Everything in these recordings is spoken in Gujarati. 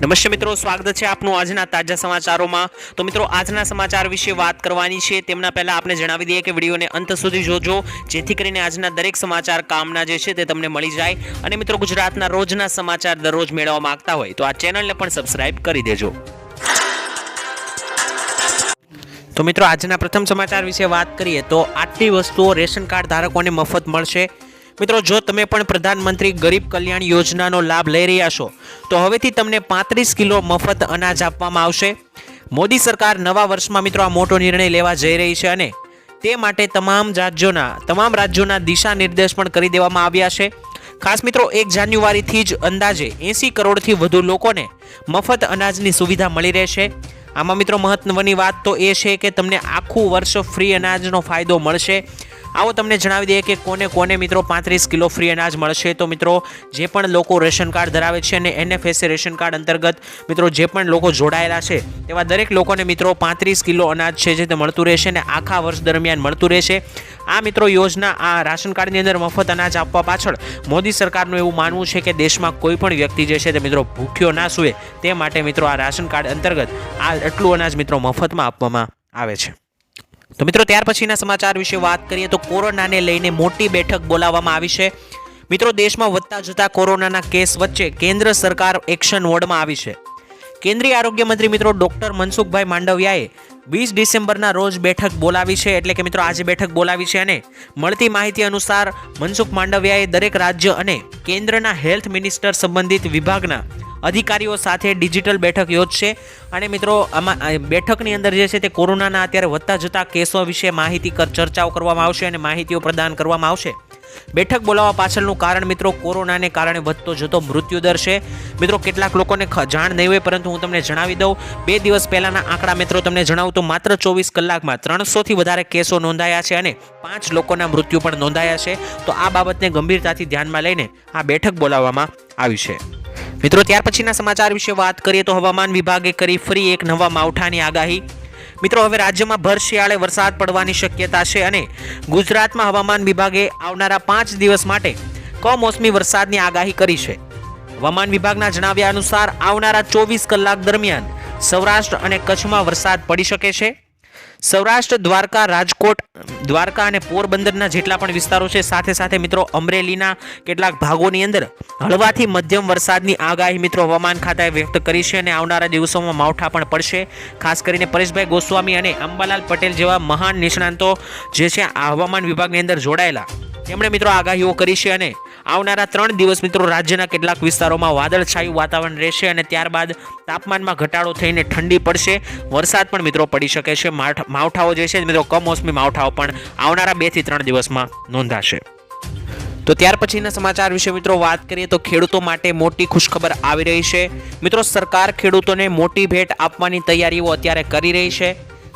નમસ્તે મિત્રો, સ્વાગત છે આપનું આજના તાજા સમાચારોમાં. તો મિત્રો, આજના સમાચાર વિશે વાત કરવાની છે. તેમના પહેલાં આપણે જણાવી દઈએ કે વિડીયોને અંત સુધી જોજો, જેથી કરીને આજના દરેક સમાચાર કામના જે છે તે તમને મળી જાય. અને મિત્રો, ગુજરાતના રોજના સમાચાર દરરોજ મેળવવા માંગતા હોય તો આ ચેનલને પણ સબસ્ક્રાઇબ કરી દેજો. તો મિત્રો, આજના પ્રથમ સમાચાર વિશે વાત કરીએ તો આટલી વસ્તુઓ રેશન કાર્ડ ધારકોને મફત મળશે. મિત્રો, જો તમે પણ પ્રધાનમંત્રી ગરીબ કલ્યાણ યોજનાનો લાભ લઈ રહ્યા છો, તો હવેથી તમને પાંત્રીસ કિલો મફત અનાજ આપવામાં આવશે. મોદી સરકાર નવા વર્ષમાં મિત્રો આ મોટો નિર્ણય લેવા જઈ રહી છે અને તે માટે તમામ રાજ્યોના તમામ રાજ્યોના દિશા નિર્દેશ પણ કરી દેવામાં આવ્યા છે. ખાસ મિત્રો, એક જાન્યુઆરીથી જ અંદાજે એંસી કરોડથી વધુ લોકોને મફત અનાજની સુવિધા મળી રહેશે. આમાં મિત્રો મહત્વની વાત તો એ છે કે તમને આખું વર્ષ ફ્રી અનાજનો ફાયદો મળશે. આવો તમને જણાવી દઈએ કે કોને કોને મિત્રો પાંત્રીસ કિલો ફ્રી અનાજ મળશે. તો મિત્રો, જે પણ લોકો રેશન કાર્ડ ધરાવે છે અને એનએફએસએ રેશન કાર્ડ અંતર્ગત મિત્રો જે પણ લોકો જોડાયેલા છે, તેવા દરેક લોકોને મિત્રો પાંત્રીસ કિલો અનાજ છે જે તે મળતું રહેશે અને આખા વર્ષ દરમિયાન મળતું રહેશે. આ મિત્રો યોજના, આ રાશન કાર્ડની અંદર મફત અનાજ આપવા પાછળ મોદી સરકારનું એવું માનવું છે કે દેશમાં કોઈ પણ વ્યક્તિ જે છે તે મિત્રો ભૂખ્યો ના સૂએ. તે માટે મિત્રો આ રાશન કાર્ડ અંતર્ગત આ એટલું અનાજ મિત્રો મફતમાં આપવામાં આવે છે. તો મિત્રો, ત્યાર પછીના સમાચાર વિશે વાત કરીએ તો કોરોનાને લઈને મોટી બેઠક બોલાવવામાં આવી છે. મિત્રો, દેશમાં વધતા જતા કોરોનાના કેસ વચ્ચે કેન્દ્ર સરકાર એક્શન મોડમાં આવી છે. કેન્દ્રીય આરોગ્ય મંત્રી મિત્રો ડોક્ટર મનસુખભાઈ માંડવિયાએ વીસ ડિસેમ્બરના રોજ બેઠક બોલાવી છે, એટલે કે મિત્રો આજે બેઠક બોલાવી છે અને મળતી માહિતી અનુસાર મનસુખ માંડવિયાએ દરેક રાજ્ય અને કેન્દ્રના હેલ્થ મિનિસ્ટર સંબંધિત વિભાગના અધિકારીઓ સાથે ડિજિટલ બેઠક યોજશે. અને મિત્રો, આમાં બેઠકની અંદર જે છે તે કોરોનાના અત્યારે વધતા જતા કેસો વિશે માહિતી ચર્ચાઓ કરવામાં આવશે અને માહિતીઓ પ્રદાન કરવામાં આવશે. બેઠક બોલાવવા પાછળનું કારણ મિત્રો, કોરોનાને કારણે વધતો જતો મૃત્યુદર છે. મિત્રો, કેટલાક લોકોને જાણ નહીં હોય, પરંતુ હું તમને જણાવી દઉં. બે દિવસ પહેલાના આંકડા મિત્રો તમને જણાવું તો માત્ર ચોવીસ કલાકમાં ત્રણસોથી વધારે કેસો નોંધાયા છે અને પાંચ લોકોના મૃત્યુ પણ નોંધાયા છે. તો આ બાબતને ગંભીરતાથી ધ્યાનમાં લઈને આ બેઠક બોલાવવામાં આવી છે. મિત્રો, ત્યાર પછીના સમાચાર વિશે વાત કરીએ તો હવામાન વિભાગે કરી ફરી એક નવા માવઠાની આગાહી. મિત્રો, હવે રાજ્યમાં ભર શિયાળે વરસાદ પડવાની શક્યતા છે અને ગુજરાતમાં હવામાન વિભાગે આવનારા પાંચ દિવસ માટે કમોસમી વરસાદની આગાહી કરી છે. હવામાન વિભાગના જણાવ્યા અનુસાર આવનારા ચોવીસ કલાક દરમિયાન સૌરાષ્ટ્ર અને કચ્છમાં વરસાદ પડી શકે છે. સૌરાષ્ટ્ર, દ્વારકા, રાજકોટ, દ્વારકા અને પોરબંદરના જેટલા પણ વિસ્તારો છે, સાથે સાથે મિત્રો અમરેલીના કેટલાક ભાગોની અંદર હળવાથી મધ્યમ વરસાદની આગાહી મિત્રો હવામાન ખાતાએ વ્યક્ત કરી છે અને આવનારા દિવસોમાં માવઠા પણ પડશે. ખાસ કરીને પરેશભાઈ ગોસ્વામી અને અંબાલાલ પટેલ જેવા મહાન નિષ્ણાંતો જે છે, આ હવામાન વિભાગની અંદર જોડાયેલા. તેમણે મિત્રો આગાહીઓ કરી છે અને આવનારા ત્રણ દિવસ મિત્રો રાજ્યના કેટલાક વિસ્તારોમાં વાદળછાયું વાતાવરણ રહેશે અને ત્યારબાદ તાપમાનમાં ઘટાડો થઈને ઠંડી પડશે. વરસાદ પણ મિત્રો પડી શકે છે. માવઠાઓ જે છે મિત્રો કમોસમી માવઠાઓ પણ આવનારા બેથી ત્રણ દિવસમાં નોંધાશે. તો ત્યાર પછીના સમાચાર વિશે મિત્રો વાત કરીએ તો ખેડૂતો માટે મોટી ખુશખબર આવી રહી છે. મિત્રો સરકાર ખેડૂતોને મોટી ભેટ આપવાની તૈયારીઓ અત્યારે કરી રહી છે.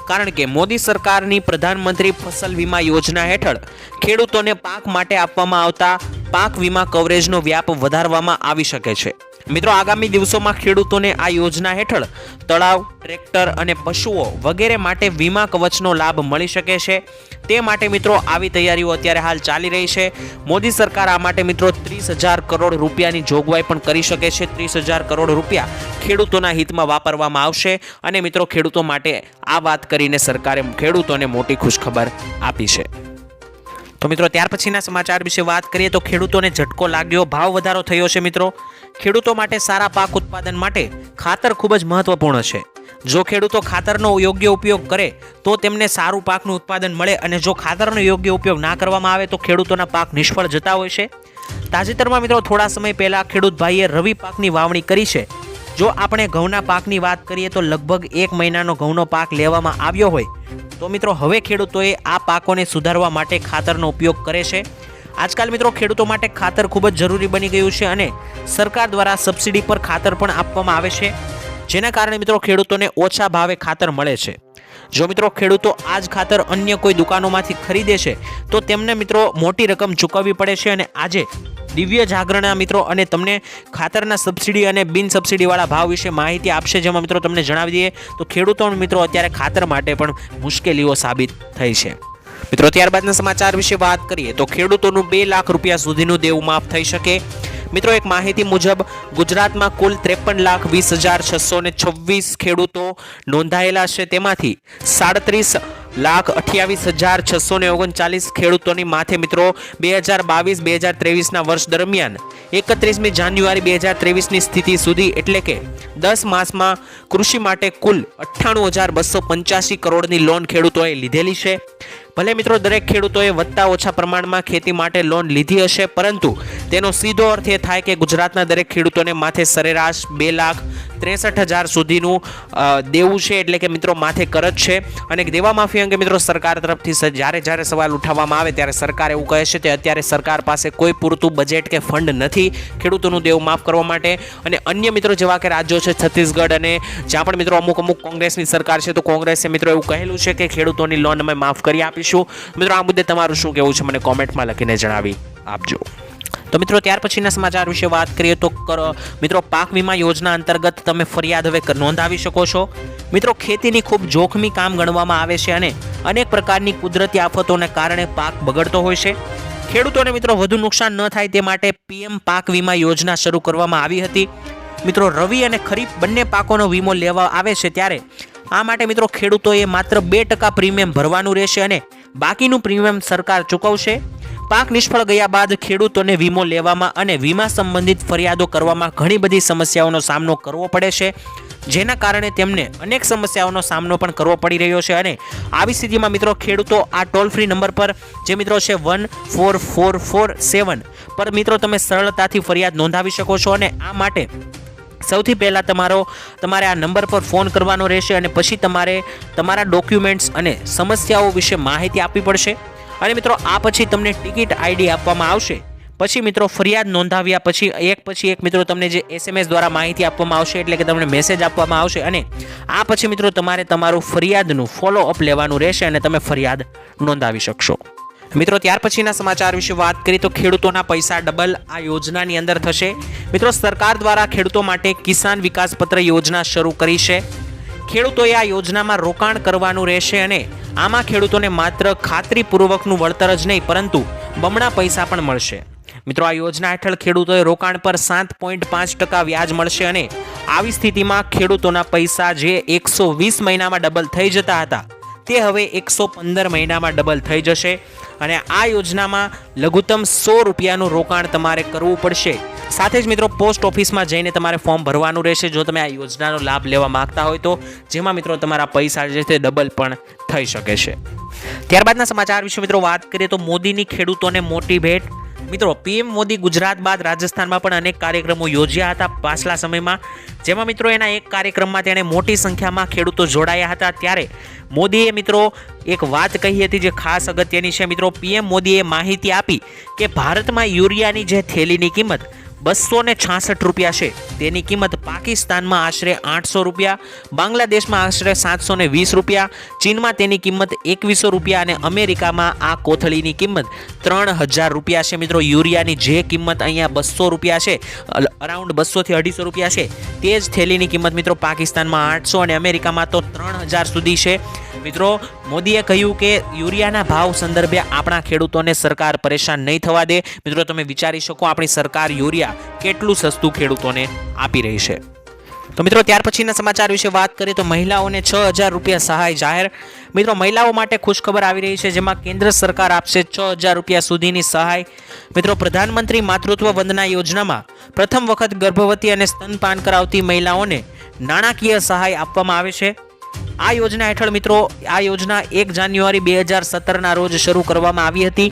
કારણ કે મોદી સરકારની પ્રધાનમંત્રી ફસલ વીમા યોજના હેઠળ ખેડૂતોને પાક માટે આપવામાં આવતા પાક વીમા કવરેજનો વ્યાપ વધારવામાં આવી શકે છે. મિત્રો, આગામી દિવસોમાં ખેડૂતોને આ યોજના હેઠળ તળાવ, ટ્રેક્ટર અને પશુઓ વગેરે માટે વીમા કવચનો લાભ મળી શકે છે. તે માટે મિત્રો, આવી તૈયારીઓ અત્યારે હાલ ચાલી રહી છે. મોદી સરકાર આ માટે મિત્રો ત્રીસ હજાર કરોડ રૂપિયાની જોગવાઈ પણ કરી શકે છે. ત્રીસ હજાર કરોડ રૂપિયા ખેડૂતોના હિતમાં વાપરવામાં આવશે અને મિત્રો, ખેડૂતો માટે આ વાત કરીને સરકારે ખેડૂતોને મોટી ખુશખબર આપી છે. તો મિત્રો, ત્યાર પછીના સમાચાર વિશે વાત કરીએ તો ખેડૂતોને ઝટકો લાગ્યો, ભાવ વધારો થયો છે મિત્રો. ખેડૂતો માટે સારા પાક ઉત્પાદન માટે ખાતર ખૂબ જ મહત્વપૂર્ણ છે. જો ખેડૂતો ખાતરનો યોગ્ય ઉપયોગ કરે, તો તેમને સારું પાકનું ઉત્પાદન મળે અને જો ખાતરનો યોગ્ય ઉપયોગ ના કરવામાં આવે, તો ખેડૂતોના પાક નિષ્ફળ જતા હોય છે. તાજેતરમાં મિત્રો, થોડા સમય પહેલાં ખેડૂત ભાઈએ રવિ પાકની વાવણી કરી છે. જો આપણે ઘઉંના પાકની વાત કરીએ, તો લગભગ એક મહિનાનો ઘઉંનો પાક લેવામાં આવ્યો હોય. તો મિત્રો, હવે ખેડૂતોએ આ પાકોને સુધારવા માટે ખાતરનો ઉપયોગ કરે છે. આજકાલ મિત્રો, ખેડૂતો માટે ખાતર ખૂબ જ જરૂરી બની ગયું છે અને સરકાર દ્વારા સબસિડી પર ખાતર પણ આપવામાં આવે છે. જેના કારણે મિત્રો, ખેડૂતોને ઓછા ભાવે ખાતર મળે છે. જો મિત્રો, ખેડૂતો આ જ ખાતર અન્ય કોઈ દુકાનોમાંથી ખરીદે છે, તો તેમને મિત્રો મોટી રકમ ચૂકવવી પડે છે અને આજે દિવ્ય જાગરણના મિત્રો અને તમને ખાતરના સબસિડી અને બિન સબસિડીવાળા ભાવ વિશે માહિતી આપશે, જેમાં મિત્રો તમને જણાવી દઈએ, તો ખેડૂતો મિત્રો અત્યારે ખાતર માટે પણ મુશ્કેલીઓ સાબિત થઈ છે. મિત્રો, ત્યારબાદના સમાચાર વિશે વાત કરીએ, તો ખેડૂતોનું બે લાખ રૂપિયા સુધીનું દેવું માફ થઈ શકે. મિત્રો, એક માહિતી મુજબ, ગુજરાતમાં કુલ ત્રેપન લાખ વીસ હજાર છસો ને છવ્વીસ ખેડૂતો નોંધાયેલા છે. તેમાંથી સાડત્રીસ લાખ અઠ્યાવીસ હજાર છસો ને ઓગણચાલીસ ખેડૂતોની માથે મિત્રો, બે હજાર બાવીસ, બે હજાર ત્રેવીસના વર્ષ દરમિયાન એકત્રીસમી જાન્યુઆરી બે હજાર ત્રેવીસની સ્થિતિ સુધી, એટલે કે દસ માસમાં કૃષિ માટે કુલ અઠ્ઠાણું હજાર બસો પંચ્યાસી કરોડની લોન ખેડૂતોએ લીધેલી છે. ભલે મિત્રો, દરેક ખેડૂતોએ વધતા ઓછા પ્રમાણમાં ખેતી માટે લોન લીધી હશે, પરંતુ તેનો સીધો અર્થ એ થાય કે ગુજરાતના દરેક ખેડૂતોને માથે સરેરાશ બે લાખ ત્રેસઠ હજાર સુધીનું દેવું છે એટલે કે મિત્રો માથે કરજ છે. અને દેવા માફી અંગે મિત્રો સરકાર તરફથી જ્યારે જ્યારે સવાલ ઉઠાવવામાં આવે ત્યારે સરકાર એવું કહે છે કે અત્યારે સરકાર પાસે કોઈ પૂરતું બજેટ કે ફંડ નથી ખેડૂતોનું દેવું માફ કરવા માટે. અને અન્ય મિત્રો જેવા કે રાજ્યો છે છત્તીસગઢ અને જ્યાં પણ મિત્રો અમુક અમુક કોંગ્રેસની સરકાર છે તો કોંગ્રેસે મિત્રો એવું કહેલું છે કે ખેડૂતોની લોન અમે માફ કરી આપીશું. મિત્રો આ મુદ્દે તમારું શું કહેવું છે મને કોમેન્ટમાં લખીને જણાવી આપજો. તો મિત્રો ત્યાર પછીના સમાચાર વિશે વાત કરીએ તો મિત્રો પાક વીમા યોજના અંતર્ગત તમે ફરિયાદ હવે નોંધાવી શકો છો. મિત્રો ખેતીની ખૂબ જોખમી કામ ગણવામાં આવે છે અને અનેક પ્રકારની કુદરતી આફતોને કારણે પાક બગડતો હોય છે. ખેડૂતોને મિત્રો વધુ નુકસાન ન થાય તે માટે પીએમ પાક વીમા યોજના શરૂ કરવામાં આવી હતી. મિત્રો રવિ અને ખરીફ બંને પાકોનો વીમો લેવા આવે છે ત્યારે આ માટે મિત્રો ખેડૂતોએ માત્ર બે ટકા પ્રીમિયમ ભરવાનું રહેશે અને બાકીનું પ્રીમિયમ સરકાર ચૂકવશે. પાક નિષ્ફળ ગયા બાદ ખેડૂતોને વીમો લેવામાં અને વીમા સંબંધિત ફરિયાદો કરવામાં ઘણી બધી સમસ્યાઓનો સામનો કરવો પડે છે. જેના કારણે તેમને અનેક સમસ્યાઓનો સામનો પણ કરવો પડી રહ્યો છે અને આવી સ્થિતિમાં મિત્રો ખેડૂતો આ ટોલ ફ્રી નંબર પર, જે મિત્રો છે one four four four seven પર મિત્રો તમે સરળતાથી ફરિયાદ નોંધાવી શકો છો અને આ માટે સૌથી પહેલાં તમારો, તમારે આ નંબર પર ફોન કરવાનો રહેશે અને પછી તમારે તમારા ડોક્યુમેન્ટ્સ અને સમસ્યાઓ વિશે માહિતી આપવી પડશે. અને મિત્રો, આ પછી તમને ટિકિટ આઈડી આપવામાં આવશે. પછી મિત્રો, ફરિયાદ નોંધાવ્યા પછી, એક પછી એક મિત્રો તમને જે એસએમએસ દ્વારા માહિતી આપવામાં આવશે, એટલે કે તમને મેસેજ આપવામાં આવશે અને આ પછી મિત્રો, તમારે તમારું ફરિયાદનું ફોલો અપ લેવાનું રહેશે અને તમે ફરિયાદ નોંધાવી શકશો. મિત્રો, ત્યાર પછીના સમાચાર વિશે વાત કરીએ તો ખેડૂતોના પૈસા ડબલ આ યોજનાની અંદર થશે. મિત્રો, સરકાર દ્વારા ખેડૂતો માટે કિસાન વિકાસ પત્ર યોજના શરૂ કરી છે. ખેડૂતોએ આ યોજનામાં રોકાણ કરવાનું રહેશે અને આમાં ખેડૂતોને માત્ર ખાતરીપૂર્વકનું વળતર જ નહીં, પરંતુ બમણા પૈસા પણ મળશે. મિત્રો, આ યોજના હેઠળ ખેડૂતોએ રોકાણ પર સાત પોઈન્ટ પાંચ ટકા વ્યાજ મળશે અને આવી સ્થિતિમાં ખેડૂતોના પૈસા જે એકસો વીસ મહિનામાં ડબલ થઈ જતા હતા, તે હવે એકસો પંદર મહિનામાં ડબલ થઈ જશે. અને આ યોજનામાં લઘુત્તમ સો રૂપિયાનું રોકાણ તમારે કરવું પડશે. સાથે જ મિત્રો, પોસ્ટ ઓફિસમાં જઈને તમારે ફોર્મ ભરવાનું રહેશે. જો તમે આ યોજનાનો લાભ લેવા માંગતા હોય તો જેમાં મિત્રો તમારા પૈસા જે છે ડબલ પણ થઈ શકે છે. ત્યારબાદના સમાચાર વિશે મિત્રો વાત કરીએ તો મોદીની ખેડૂતોને મોટી ભેટ. મિત્રો, પીએમ મોદી ગુજરાત બાદ રાજસ્થાનમાં પણ અનેક કાર્યક્રમો યોજ્યા હતા પાછલા સમયમાં. જેમાં મિત્રો એના એક કાર્યક્રમમાં તેણે મોટી સંખ્યામાં ખેડૂતો જોડાયા હતા. ત્યારે મોદીએ મિત્રો એક વાત કહી હતી જે ખાસ અગત્યની છે. મિત્રો, પીએમ મોદીએ માહિતી આપી કે ભારતમાં યુરિયાની જે થેલીની કિંમત બસો ને છાસઠ રૂપિયા છે. તેની કિંમત પાકિસ્તાનમાં આશરે આઠસો રૂપિયા, બાંગ્લાદેશમાં આશરે સાતસો ને વીસ રૂપિયા, ચીનમાં તેની કિંમત એકવીસો રૂપિયા અને અમેરિકામાં આ કોથળીની કિંમત ત્રણ હજાર રૂપિયા છે. મિત્રો, યુરિયાની જે કિંમત અહીંયા બસો રૂપિયા છે અરાઉન્ડ બસોથી અઢીસો રૂપિયા છે. તે જ થેલીની કિંમત મિત્રો પાકિસ્તાનમાં આઠસો અને અમેરિકામાં તો ત્રણ હજાર સુધી છે. મિત્રો, મોદીએ કહ્યું કે યુરિયાના ભાવ સંદર્ભે આપણા ખેડૂતોને સરકાર પરેશાન નહીં થવા દે. મિત્રો, તમે વિચારી શકો, આપણી સરકાર યુરિયા કેટલું સસ્તું ખેડૂતોને આપી રહી છે. તો મિત્રો ત્યાર પછીના સમાચાર વિશે વાત કરીએ તો મહિલાઓને છ હજાર રૂપિયા સહાય જાહેર. મિત્રો મહિલાઓ માટે ખુશખબર આવી રહી છે, જેમાં કેન્દ્ર સરકાર આપશે છ હજાર રૂપિયા સુધીની સહાય. મિત્રો પ્રધાનમંત્રી માતૃત્વ વંદના યોજનામાં પ્રથમ વખત ગર્ભવતી અને સ્તનપાન કરાવતી મહિલાઓને નાણાકીય સહાય આપવામાં આવે છે. આ યોજના હેઠળ મિત્રો આ યોજના એક જાન્યુઆરી બે હજાર સત્તરના રોજ શરૂ કરવામાં આવી હતી.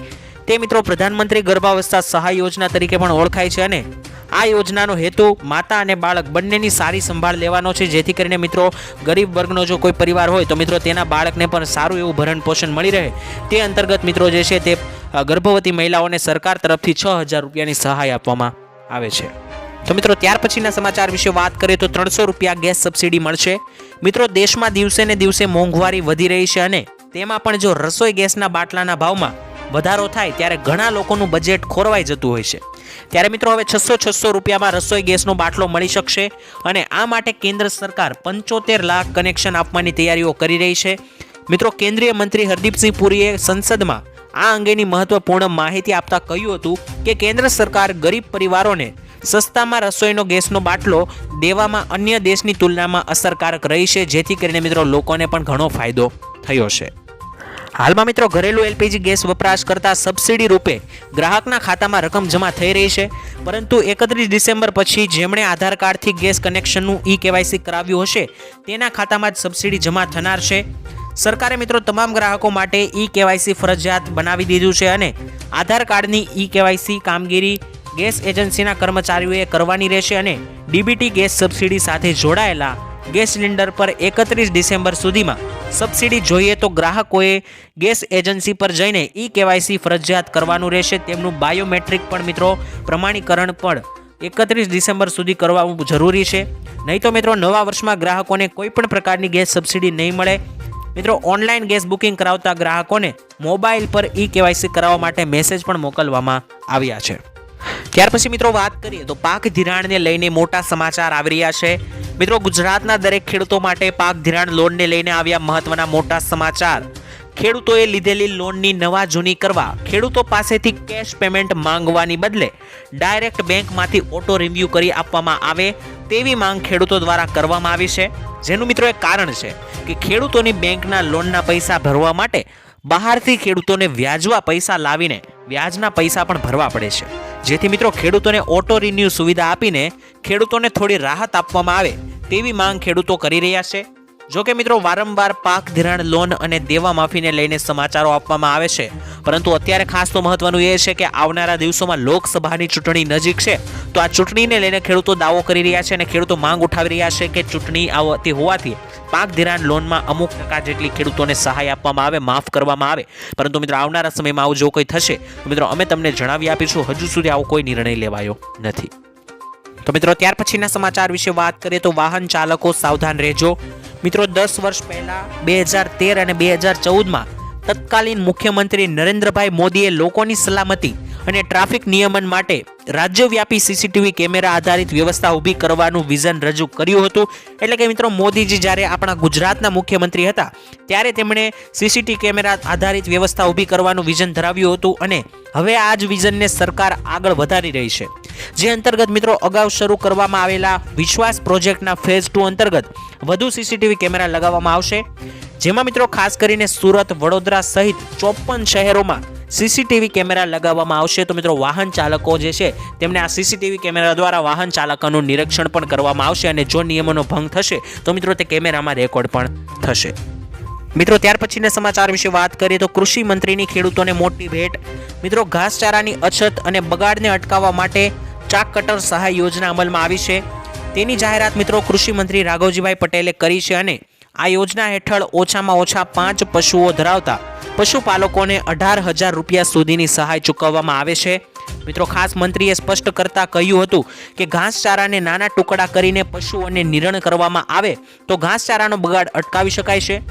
તે મિત્રો પ્રધાનમંત્રી ગર્ભાવસ્થા સહાય યોજના તરીકે પણ ઓળખાય છે અને આ યોજનાનો હેતુ માતા અને બાળક બંનેની સારી સંભાળ લેવાનો છે. જેથી કરીને મિત્રો ગરીબ વર્ગનો જો કોઈ પરિવાર હોય તો મિત્રો તેના બાળકને પણ સારું એવું ભરણ પોષણ મળી રહે. તે અંતર્ગત મિત્રો જે છે તે ગર્ભવતી મહિલાઓને સરકાર તરફથી છ હજાર રૂપિયાની સહાય આપવામાં આવે છે. તો મિત્રો ત્યાર પછીના સમાચાર વિશે વાત કરીએ તો ત્રણસો રૂપિયા ગેસ સબસિડી મળશે. મિત્રો દેશમાં દિવસે ને દિવસે મોંઘવારી વધી રહી છે અને તેમાં પણ જો રસોઈ ગેસના બાટલાના ભાવમાં વધારો થાય ત્યારે ઘણા લોકોનું બજેટ ખોરવાઈ જતું હોય છે. ત્યારે મિત્રો હવે છસો છસો રૂપિયામાં રસોઈ ગેસનો બાટલો મળી શકશે અને આ માટે કેન્દ્ર સરકાર પંચોતેર લાખ કનેક્શન આપવાની તૈયારીઓ કરી રહી છે. મિત્રો, કેન્દ્રીય મંત્રી હરદીપસિંહ પુરીએ સંસદમાં આ અંગેની મહત્વપૂર્ણ માહિતી આપતા કહ્યું હતું કે કેન્દ્ર સરકાર ગરીબ પરિવારોને સસ્તામાં રસોઈનો ગેસનો બાટલો દેવામાં અન્ય દેશની તુલનામાં અસરકારક રહી છે, જેથી કરીને મિત્રો લોકોને પણ ઘણો ફાયદો થયો છે. હાલમાં મિત્રો ઘરેલું એલપીજી ગેસ વપરાશ કરતા સબસિડી રૂપે ગ્રાહકના ખાતામાં રકમ જમા થઈ રહી છે. પરંતુ એકત્રીસ ડિસેમ્બર પછી જેમણે આધાર કાર્ડથી ગેસ કનેક્શનનું ઈ કેવાયસી કરાવ્યું હશે, તેના ખાતામાં જ સબસિડી જમા થનાર છે. સરકારે મિત્રો તમામ ગ્રાહકો માટે ઈ કેવાયસી ફરજિયાત બનાવી દીધું છે અને આધાર કાર્ડની ઈ કેવાયસી કામગીરી ગેસ એજન્સીના કર્મચારીઓએ કરવાની રહેશે અને ડીબીટી ગેસ સબસિડી સાથે જોડાયેલા ગેસ સિલિન્ડર પર એકત્રીસ ડિસેમ્બર સુધીમાં સબસિડી જોઈએ તો ગ્રાહકોએ ગેસ એજન્સી પર જઈને ઈ કેવાયસી ફરજિયાત કરવાનું રહેશે. તેમનું બાયોમેટ્રિક પણ મિત્રો પ્રમાણીકરણ પણ એકત્રીસ ડિસેમ્બર સુધી કરવાનું જરૂરી છે. નહીં તો મિત્રો નવા વર્ષમાં ગ્રાહકોને કોઈપણ પ્રકારની ગેસ સબસિડી નહીં મળે. મિત્રો ઓનલાઈન ગેસ બુકિંગ કરાવતા ગ્રાહકોને મોબાઈલ પર ઈ કેવાયસી કરાવવા માટે મેસેજ પણ મોકલવામાં આવ્યા છે. ત્યાર પછી મિત્રો વાત કરીએ તો પાક ધિરાણને લઈને મોટા સમાચાર આવી રહ્યા છે. મિત્રો ગુજરાતના દરેક ખેડૂતો માટે પાક ધિરાણ લોનને લઈને આવ્યા મહત્વના મોટા સમાચાર. ખેડૂતોએ લીધેલી લોનની નવા જૂની કરવા ખેડૂતો પાસેથી કેશ પેમેન્ટ માંગવાની બદલે ડાયરેક્ટ બેંકમાંથી ઓટો રિવ્યૂ કરી આપવામાં આવે તેવી માંગ ખેડૂતો દ્વારા કરવામાં આવી છે. જેનું મિત્રો એક કારણ છે કે ખેડૂતોની બેંકના લોનના પૈસા ભરવા માટે બહારથી ખેડૂતોને વ્યાજવા પૈસા લાવીને વ્યાજના પૈસા પણ ભરવા પડે છે. જેથી મિત્રો ખેડૂતોને ઓટો રિન્યુ સુવિધા આપીને ખેડૂતોને થોડી રાહત આપવામાં આવે તેવી માંગ ખેડૂતો કરી રહ્યા છે. જો કે મિત્રો વારંવાર પાક ધિરાણ લોન અને દેવા માફીને લઈને સમાચારો આપવામાં આવે છે. પરંતુ અત્યારે ખાસ તો મહત્વનું એ છે કે આવનારા દિવસોમાં લોકસભાની ચૂંટણી નજીક છે. તો આ ચૂંટણીને લઈને ખેડૂતો દાવો કરી રહ્યા છે અને ખેડૂતો માંગ ઉઠાવી રહ્યા છે કે ચૂંટણી આવતી હોવાથી પાક ધિરાણ લોનમાં અમુક ટકા જેટલી ખેડૂતોને સહાય આપવામાં આવે, માફ કરવામાં આવે. પરંતુ મિત્રો, આવનારા સમયમાં આવું જો કોઈ થશે, તો મિત્રો, અમે તમને જણાવી આપીશું, હજુ સુધી આવો કોઈ નિર્ણય લેવાયો નથી. તો મિત્રો, ત્યાર પછીના સમાચાર વિશે વાત કરીએ તો વાહન ચાલકો સાવધાન રહેજો. મિત્રો, દસ વર્ષ પહેલાં બે હજાર તેર અને બે હજાર ચૌદમાં તત્કાલીન મુખ્યમંત્રી નરેન્દ્રભાઈ મોદીએ લોકોની સલામતી અને ટ્રાફિક નિયમન માટે રાજ્યવ્યાપી સીસીટીવી કેમેરા આધારિત વ્યવસ્થા ઊભી કરવાનું વિઝન રજૂ કર્યું હતું. એટલે કે મિત્રો, મોદીજી જ્યારે આપણા ગુજરાતના મુખ્યમંત્રી હતા, ત્યારે તેમણે સીસીટીવી કેમેરા આધારિત વ્યવસ્થા ઊભી કરવાનું વિઝન ધરાવ્યું હતું અને હવે આ જ વિઝનને સરકાર આગળ વધારી રહી છે. જે અંતર્ગત મિત્રો, અગાઉ શરૂ કરવામાં આવેલા વિશ્વાસ પ્રોજેક્ટના ફેઝ ટુ અંતર્ગત વધુ સીસીટીવી કેમેરા લગાવવામાં આવશે. જેમાં મિત્રો, ખાસ કરીને સુરત, વડોદરા સહિત ચોપન શહેરોમાં સીસીટીવી કેમેરા લગાવવામાં આવશે. તો મિત્રો, વાહન ચાલકો જે છે, તેમને આ સીસીટીવી કેમેરા દ્વારા વાહન ચાલકોનું નિરીક્ષણ પણ કરવામાં આવશે અને જો નિયમોનો ભંગ થશે, તો મિત્રો તે કેમેરામાં રેકોર્ડ પણ થશે. મિત્રો, ત્યાર પછીના સમાચાર વિશે વાત કરીએ તો કૃષિ મંત્રીની ખેડૂતોને મોટી ભેટ. મિત્રો, ઘાસચારાની અછત અને બગાડને અટકાવવા માટે ચાક કટર સહાય યોજના અમલમાં આવી છે. તેની જાહેરાત મિત્રો કૃષિ મંત્રી રાઘવજીભાઈ પટેલે કરી છે અને આ યોજના હેઠળ ઓછામાં ઓછા પાંચ પશુઓ ધરાવતા પશુપાલકોને અઢાર હજાર રૂપિયા સુધીની સહાય ચૂકવવામાં આવે છે. મિત્રો, ખાસ મંત્રીએ સ્પષ્ટ કરતા કહ્યું હતું કે ઘાસચારાને નાના ટુકડા કરીને પશુઓને નિરણ કરવામાં આવે તો ઘાસચારાનો બગાડ અટકાવી શકાય છે.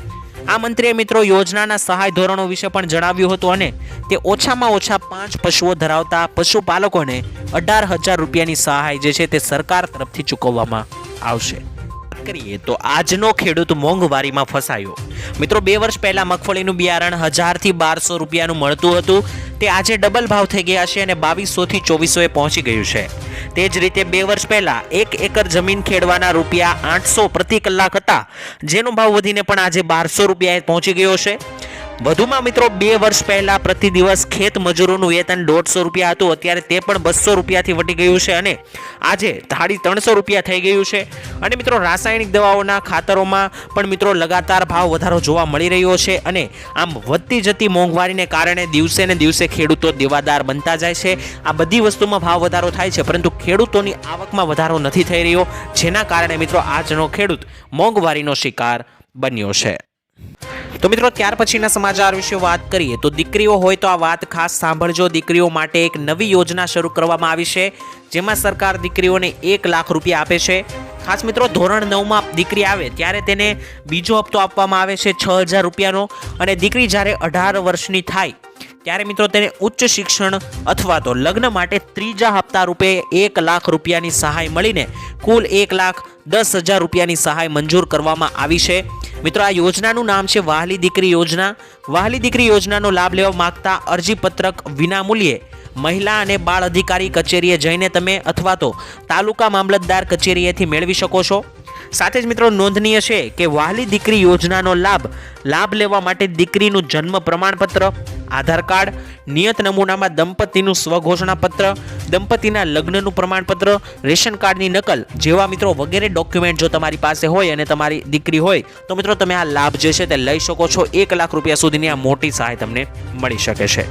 આ મંત્રીએ મિત્રો યોજનાના સહાય ધોરણો વિશે પણ જણાવ્યું હતું અને તે ઓછામાં ઓછા પાંચ પશુઓ ધરાવતા પશુપાલકોને અઢાર હજાર રૂપિયાની સહાય જે છે તે સરકાર તરફથી ચૂકવવામાં આવશે. કરીએ તો આજનો ખેડૂત મોંઘવારીમાં ફસાયો. મિત્રો, બે વર્ષ પહેલા મગફળીનું બિયારણ હજારથી બારસો રૂપિયાનું મળતું હતું. તે આજે ડબલ ભાવ થઈ ગયા છે અને બાવીસોથી ચોવીસોએ પહોંચી ગયું છે. તે જ રીતે બે વર્ષ પહેલા એક એકર જમીન ખેડવાના રૂપિયા આઠસો પ્રતિ કલાક હતા. જેનો ભાવ વધીને પણ આજે બારસો રૂપિયાએ પહોંચી ગયો છે. વધુમાં મિત્રો, બે વર્ષ પહેલા પ્રતિ દિવસ ખેત મજૂરોનું વેતન દોઢસો રૂપિયા હતું. અત્યારે તે પણ બસો રૂપિયાથી વટી ગયું છે અને આજે સાડી ત્રણસો રૂપિયા થઈ ગયું છે. અને મિત્રો, રાસાયણિક દવાઓના ખાતરોમાં પણ મિત્રો લગાતાર ભાવ વધારો જોવા મળી રહ્યો છે અને આમ વધતી જતી મોંઘવારીને કારણે દિવસે ને દિવસે ખેડૂતો દેવાદાર બનતા જાય છે. આ બધી વસ્તુમાં ભાવ વધારો થાય છે, પરંતુ ખેડૂતોની આવકમાં વધારો નથી થઈ રહ્યો, જેના કારણે મિત્રો આજનો ખેડૂત મોંઘવારીનો શિકાર બન્યો છે. તો મિત્રો, ત્યાર પછીના સમાચાર વિશે વાત કરીએ તો દીકરીઓ હોય તો આ વાત ખાસ સાંભળજો. દીકરીઓ માટે એક નવી યોજના શરૂ કરવામાં આવી છે, જેમાં સરકાર દીકરીઓને એક લાખ રૂપિયા આપે છે. ખાસ મિત્રો, ધોરણ નવમાં દીકરી આવે ત્યારે તેને બીજો હપ્તો આપવામાં આવે છે છ હજાર રૂપિયાનો અને દીકરી જ્યારે અઢાર વર્ષની થાય ત્યારે મિત્રો તેને ઉચ્ચ શિક્ષણ અથવા તો લગ્ન માટે ત્રીજા હપ્તા રૂપે એક લાખ રૂપિયાની સહાય મળીને કુલ એક લાખ દસ હજાર રૂપિયાની સહાય મંજૂર કરવામાં આવી છે. મિત્રો, આ યોજનાનું નામ છે વાહલી દીકરી યોજના. વાહલી દીકરી યોજનાનો લાભ લેવા માંગતા અરજીપત્રક વિનામૂલ્યે મહિલા અને બાળ અધિકારી કચેરીએ જઈને તમે અથવા તો તાલુકા મામલતદાર કચેરીએથી મેળવી શકો છો. સાથે જ મિત્રો નોંધનીય છે કે વહાલી દીકરી યોજનાનો લાભ લાભ લેવા માટે દીકરીનું જન્મ પ્રમાણપત્ર, આધાર કાર્ડ, નિયત નમૂનામાં દંપતીનું સ્વઘોષણા પત્ર દંપતીના લગ્નનું પ્રમાણપત્ર, રેશન કાર્ડની નકલ જેવા મિત્રો વગેરે ડોક્યુમેન્ટ જો તમારી પાસે હોય અને તમારી દીકરી હોય, તો મિત્રો તમે આ લાભ જે છે તે લઈ શકો છો. એક લાખ રૂપિયા સુધીની આ મોટી સહાય તમને મળી શકે છે.